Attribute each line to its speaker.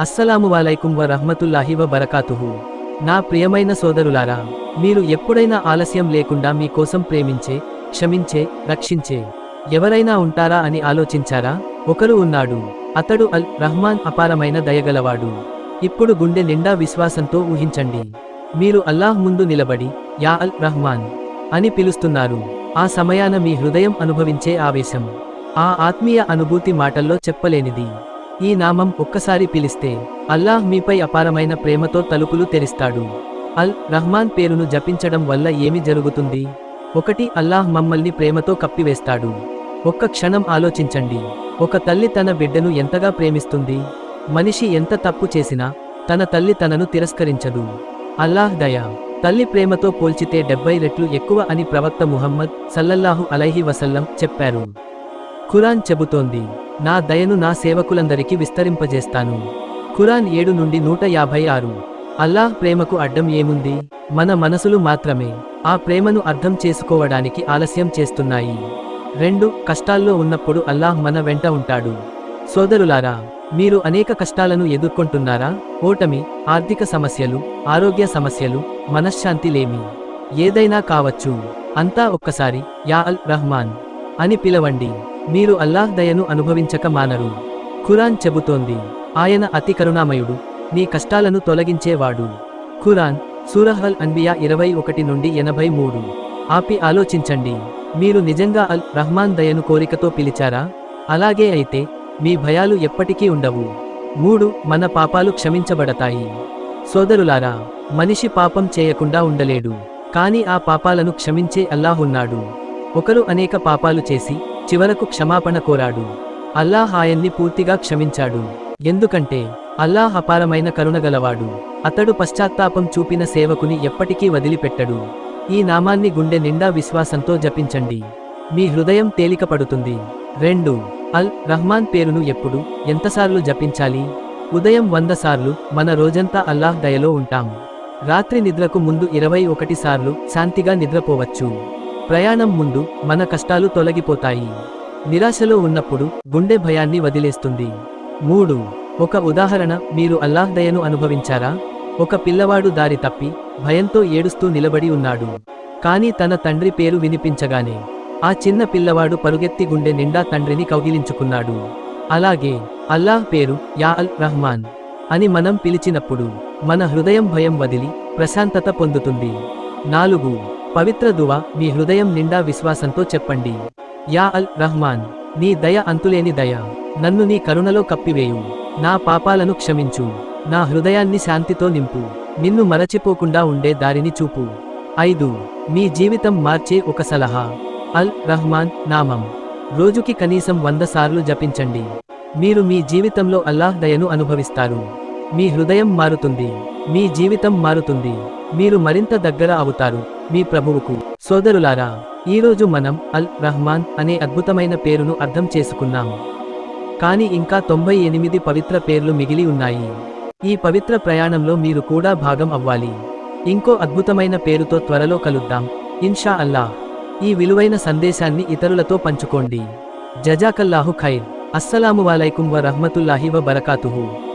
Speaker 1: అస్సలాము వాలైకుం వ రహ్మతుల్లాహి వ బరకాతుహు నా ప్రియమైన సోదరులారా మీరు ఎప్పుడైనా ఆలస్యం లేకుండా మీకోసం ప్రేమించే క్షమించే రక్షించే ఎవరైనా ఉంటారా అని ఆలోచించారా? ఒకరు ఉన్నాడు. అతడు అల్ రహ్మాన్ అపారమైన దయగలవాడు. ఇప్పుడు గుండె నిండా విశ్వాసంతో ఊహించండి. మీరు అల్లాహ్ ముందు నిలబడి యా అల్ రహ్మాన్ అని పిలుస్తున్నారు. ఆ సమయాన మీ హృదయం అనుభవించే ఆవేశం ఆ ఆత్మీయ అనుభూతి మాటల్లో చెప్పలేనిది. ఈ నామం ఒక్కసారి పిలిస్తే అల్లాహ్ మీపై అపారమైన ప్రేమతో తలుపులు తెరిస్తాడు. అల్ రహ్మాన్ పేరును జపించడం వల్ల ఏమి జరుగుతుంది? ఒకటి అల్లాహ్ మమ్మల్ని ప్రేమతో కప్పివేస్తాడు. ఒక్క క్షణం ఆలోచించండి. ఒక తల్లి తన బిడ్డను ఎంతగా ప్రేమిస్తుంది? మనిషి ఎంత తప్పు చేసినా తన తల్లి తనను తిరస్కరించదు. అల్లాహ్ దయా తల్లి ప్రేమతో పోల్చితే డెబ్బై రెట్లు ఎక్కువ అని ప్రవక్త ముహమ్మద్ సల్లల్లాహు అలైహి వసల్లం చెప్పారు. ఖురాన్ చెబుతోంది. నా దయను నా సేవకులందరికీ విస్తరింపజేస్తాను. ఖురాన్ ఏడు నుండి నూట యాభై ఆరు. అల్లాహ్ ప్రేమకు అడ్డం ఏముంది? మన మనసులు మాత్రమే. ఆ ప్రేమను అర్థం చేసుకోవడానికి ఆలస్యం చేస్తున్నాయి. రెండు కష్టాల్లో ఉన్నప్పుడు అల్లాహ్ మన వెంట ఉంటాడు. సోదరులారా మీరు అనేక కష్టాలను ఎదుర్కొంటున్నారా? ఓటమి ఆర్థిక సమస్యలు ఆరోగ్య సమస్యలు మనశ్శాంతి లేమి. ఏదైనా కావచ్చు. అంతా ఒక్కసారి యా అల్ రహ్మాన్ అని పిలవండి. మీరు అల్లాహ్ దయను అనుభవించక మానరు. ఖురాన్ చెబుతోంది ఆయన అతి కరుణామయుడు నీ కష్టాలను తొలగించేవాడు. ఖురాన్ సూరహల్ అన్బియా ఇరవై ఒకటి నుండి ఎనభై మూడు. ఆపి ఆలోచించండి మీరు నిజంగా అల్ రహ్మాన్ దయను కోరికతో పిలిచారా? అలాగే అయితే మీ భయాలు ఎప్పటికీ ఉండవు. మూడు మన పాపాలు క్షమించబడతాయి. సోదరులారా మనిషి పాపం చేయకుండా ఉండలేడు. కానీ ఆ పాపాలను క్షమించే అల్లాహున్నాడు ఒకరు అనేక పాపాలు చేసి చివరకు క్షమాపణ కోరాడు. అల్లాహ్ ఆయన్ని పూర్తిగా క్షమించాడు. ఎందుకంటే అల్లాహ్ అపారమైన కరుణగలవాడు అతడు పశ్చాత్తాపం చూపిన సేవకుని ఎప్పటికీ వదిలిపెట్టడు. ఈ నామాన్ని గుండె నిండా విశ్వాసంతో జపించండి. మీ హృదయం తేలికపడుతుంది. రెండు అల్ రహ్మాన్ పేరును ఎప్పుడు ఎంతసార్లు జపించాలి? ఉదయం వంద సార్లు మన రోజంతా అల్లాహ్ దయలో ఉంటాం. రాత్రి నిద్రకు ముందు ఇరవై ఒకటి సార్లు శాంతిగా నిద్రపోవచ్చు. ప్రయాణం ముందు మన కష్టాలు తొలగిపోతాయి. నిరాశలో ఉన్నప్పుడు గుండె భయాన్ని వదిలేస్తుంది. మూడు. ఒక ఉదాహరణ మీరు అల్లాహ్ దయను అనుభవించారా? ఒక పిల్లవాడు దారి తప్పి భయంతో ఏడుస్తూ నిలబడి ఉన్నాడు. కానీ తన తండ్రి పేరు వినిపించగానే ఆ చిన్న పిల్లవాడు పరుగెత్తి గుండె నిండా తండ్రిని కౌగిలించుకున్నాడు. అలాగే అల్లాహ్ పేరు యా అల్ రహ్మాన్ అని మనం పిలిచినప్పుడు మన హృదయం భయం వదిలి ప్రశాంతత పొందుతుంది. నాలుగు. పవిత్ర దువ మీ హృదయం నిండా విశ్వాసంతో చెప్పండి. యా అల్ రహ్మాన్ నీ దయ అంతులేని దయ. నన్ను నీ కరుణలో కప్పివేయు. నా పాపాలను క్షమించు. నా హృదయాన్ని శాంతితో నింపు. నిన్ను మరచిపోకుండా ఉండే దారిని చూపు. ఐదు మీ జీవితం మార్చే ఒక సలహా. అల్ రహ్మాన్ నామం. రోజుకి కనీసం వంద సార్లు జపించండి. మీరు మీ జీవితంలో అల్లాహ్ దయను అనుభవిస్తారు. మీ హృదయం మారుతుంది మీ జీవితం మారుతుంది మీరు మరింత దగ్గర అవుతారు మీ ప్రభువుకు. సోదరులారా ఈరోజు మనం అల్ రహ్మాన్ అనే అద్భుతమైన పేరును అర్థం చేసుకున్నాం. కానీ ఇంకా తొంభై ఎనిమిది పవిత్ర పేర్లు మిగిలి ఉన్నాయి. ఈ పవిత్ర ప్రయాణంలో మీరు కూడా భాగం అవ్వాలి. ఇంకో అద్భుతమైన పేరుతో త్వరలో కలుద్దాం. ఇన్షా అల్లా ఈ విలువైన సందేశాన్ని ఇతరులతో పంచుకోండి. జజాకల్లాహు ఖైర్. అస్సలాము వాలైకుం వ రహ్మతుల్లాహి వ బరకాతుహు